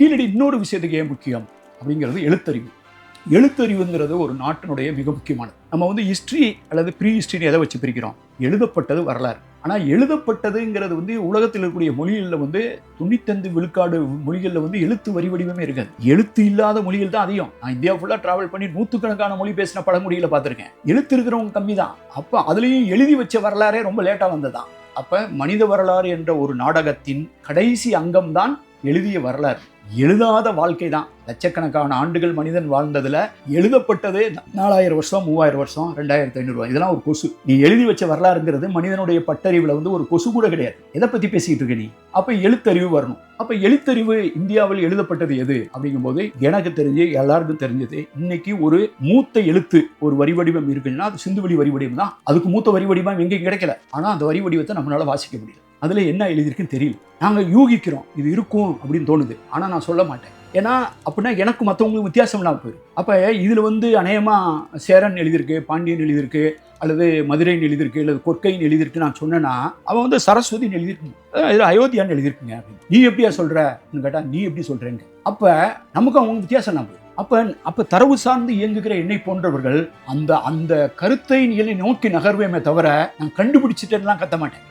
கீழடி இன்னொரு விஷயத்துக்கு ஏன் முக்கியம்? அப்படிங்கிறது எழுத்தறிவு. எழுத்தறிவுங்கிறது ஒரு நாட்டினுடைய மிக முக்கியமானது. நம்ம வந்து ஹிஸ்ட்ரி அல்லது ப்ரீ ஹிஸ்ட்ரின்னு எதை வச்சு பிரிக்கிறோம்? எழுதப்பட்டது வரலாறு. ஆனால் எழுதப்பட்டதுங்கிறது வந்து உலகத்தில் இருக்கக்கூடிய மொழிகளில் வந்து தொண்ணூத்தஞ்சு விழுக்காடு மொழிகளில் வந்து எழுத்து வரி வடிவமே இருக்காது. எழுத்து இல்லாத மொழிகள் தான் அதிகம். நான் இந்தியா ஃபுல்லாக ட்ராவல் பண்ணி நூற்றுக்கணக்கான மொழி பேசின பழமொழிகளை பார்த்துருக்கேன். எழுத்து இருக்கிறவங்க கம்மி தான் அப்போ அதுலேயும் எழுதி வச்ச வரலாறே ரொம்ப லேட்டாக வந்ததான் அப்போ மனித வரலாறு என்ற ஒரு நாடகத்தின் கடைசி அங்கம்தான் எழுதிய வரலாறு. எழுதாத வாழ்க்கை தான் லட்சக்கணக்கான ஆண்டுகள் மனிதன் வாழ்ந்ததில் எழுதப்பட்டது நாலாயிரம் வருஷம் மூவாயிரம் வருஷம் ரெண்டாயிரத்தி ஐநூறுவா இதெல்லாம் ஒரு கொசு. நீ எழுதி வச்ச வரலாறுங்கிறது மனிதனுடைய பட்டறிவில் வந்து ஒரு கொசு கூட கிடையாது. எதை பற்றி பேசிக்கிட்டு இருக்க நீ? அப்போ எழுத்தறிவு வரணும். அப்போ எழுத்தறிவு இந்தியாவில் எழுதப்பட்டது எது? அப்படிங்கும்போது எனக்கு தெரிஞ்சு எல்லாருக்கும் தெரிஞ்சது இன்னைக்கு ஒரு மூத்த எழுத்து ஒரு வரி வடிவம் இருக்குன்னா அது சிந்து வழி வரி வடிவம் தான். அதுக்கு மூத்த வரி வடிவம் எங்கேயும் கிடைக்கல. ஆனால் அந்த வரி வடிவத்தை நம்மளால் வாசிக்க முடியல. அதில் என்ன எழுதியிருக்குன்னு தெரியல. நாங்கள் யூகிக்கிறோம் இது இருக்கும் அப்படின்னு தோணுது. ஆனால் நான் சொல்ல மாட்டேன். ஏன்னா அப்படின்னா எனக்கு மற்றவங்களுக்கு வித்தியாசம் இல்லாமல் போயிடும். அப்போ இதில் வந்து அநேகமாக சேரன் எழுதியிருக்கு பாண்டியன் எழுதியிருக்கு அல்லது மதுரைன்னு எழுதியிருக்கு அல்லது கொற்கைன்னு எழுதியிருக்கு நான் சொன்னேன்னா அவன் வந்து சரஸ்வதின்னு எழுதியிருக்குங்க. இதில் அயோத்தியான்னு எழுதியிருக்குங்க அப்படின்னு. நீ எப்படியா சொல்கிறன்னு கேட்டால் நீ எப்படி சொல்கிறேங்க அப்போ நமக்கு அவங்க வித்தியாசம் இல்லாமல் போயிடும். அப்போ அப்போ தரவு சார்ந்து இயங்குகிற என்னை போன்றவர்கள் அந்த அந்த கருத்தை நிலை நோக்கி நகர்வேமே தவிர நான் கண்டுபிடிச்சிட்டேன்லாம் கத்த மாட்டேன்.